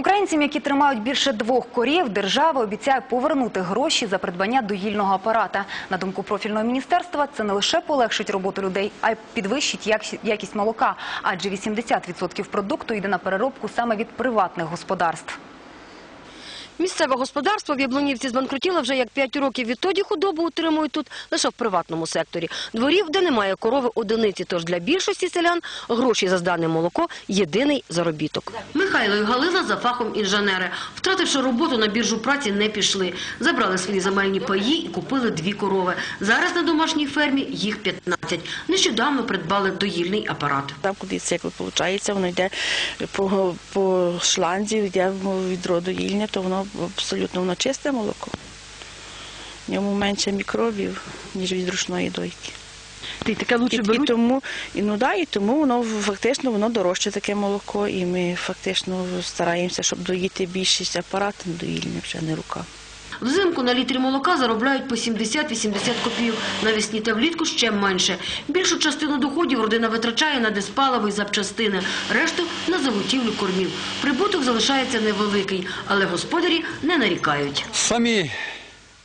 Українцям, які тримають більше двох корів, держава обіцяє повернути гроші за придбання доїльного апарата. На думку профільного міністерства, це не лише полегшить роботу людей, а й підвищить якість- молока, адже 80% продукту йде на переробку саме від приватних господарств. Місцеве господарство в Яблунівці збанкрутіло вже як 5 років. Відтоді худобу утримують тут лише в приватному секторі. Дворів, де немає корови одиниці, тож для більшості селян гроші за здане молоко – єдиний заробіток. Михайло і Галина за фахом інженери. Втративши роботу, на біржу праці не пішли. Забрали свої земельні паї і купили дві корови. Зараз на домашній фермі їх 15. Нещодавно придбали доїльний апарат. Там, куди цикл виходить, воно йде по, по шланзі, йде в відро доїльня, то воно абсолютно воно чисте молоко. В ньому менше мікробів, ніж від ручної дойки. Ти таке І, і тому, і, ну, да, і тому воно фактично воно дорожче таке молоко, і ми фактично стараємося, щоб доїти більшість апаратом доїльним, вже не рука. Взимку на літрі молока заробляють по 70-80 копійок, навесні та влітку ще менше. Більшу частину доходів родина витрачає на диспаливо і запчастини, решту – на заготівлю кормів. Прибуток залишається невеликий, але господарі не нарікають. Самі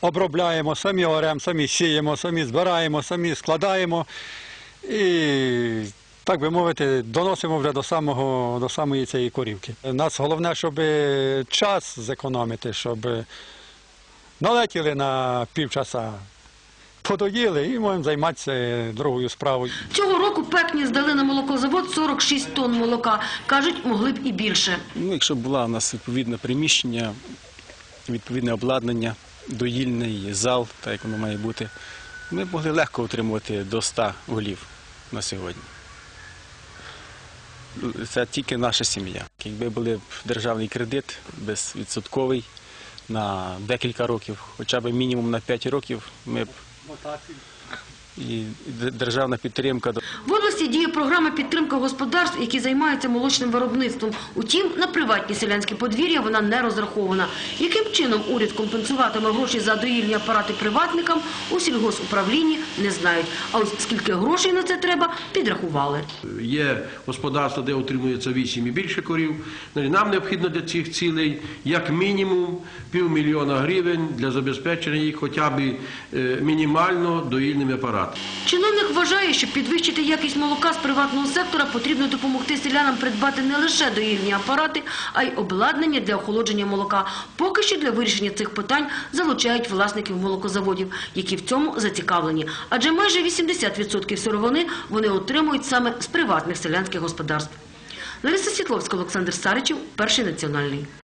обробляємо, самі оремо, самі сіємо, самі збираємо, самі складаємо і, так би мовити, доносимо вже до, самого, до самої цієї корівки. Нас головне, щоб час зекономити, щоб налетіли на півчаса, подоїли і можемо займатися другою справою. Цього року пекні здали на молокозавод 46 тонн молока. Кажуть, могли б і більше. Ну, якщо була у нас відповідне приміщення, відповідне обладнання, доїльний зал, так як воно має бути, ми б могли легко отримувати до 100 голів на сьогодні. Це тільки наша сім'я. Якби були б державний кредит безвідсотковий на декілька років, хоча б мінімум на 5 років, ми б і державна підтримка. В області діє програма підтримки господарств, які займаються молочним виробництвом. Утім, на приватні селянські подвір'я вона не розрахована. Яким чином уряд компенсуватиме гроші за доїльні апарати приватникам, у сільгосуправлінні не знають. А ось скільки грошей на це треба, підрахували. Є господарство, де утримується 8 і більше корів. Нам необхідно для цих цілей як мінімум півмільйона гривень для забезпечення їх хоча б е, мінімально доїльними апаратами. Чиновник вважає, щоб підвищити якість молока з приватного сектора, потрібно допомогти селянам придбати не лише доїльні апарати, а й обладнання для охолодження молока. Поки що для вирішення цих питань залучають власників молокозаводів, які в цьому зацікавлені. Адже майже 80% сировини вони отримують саме з приватних селянських господарств. Лариса Світловська, Олександр Саричів, Перший національний.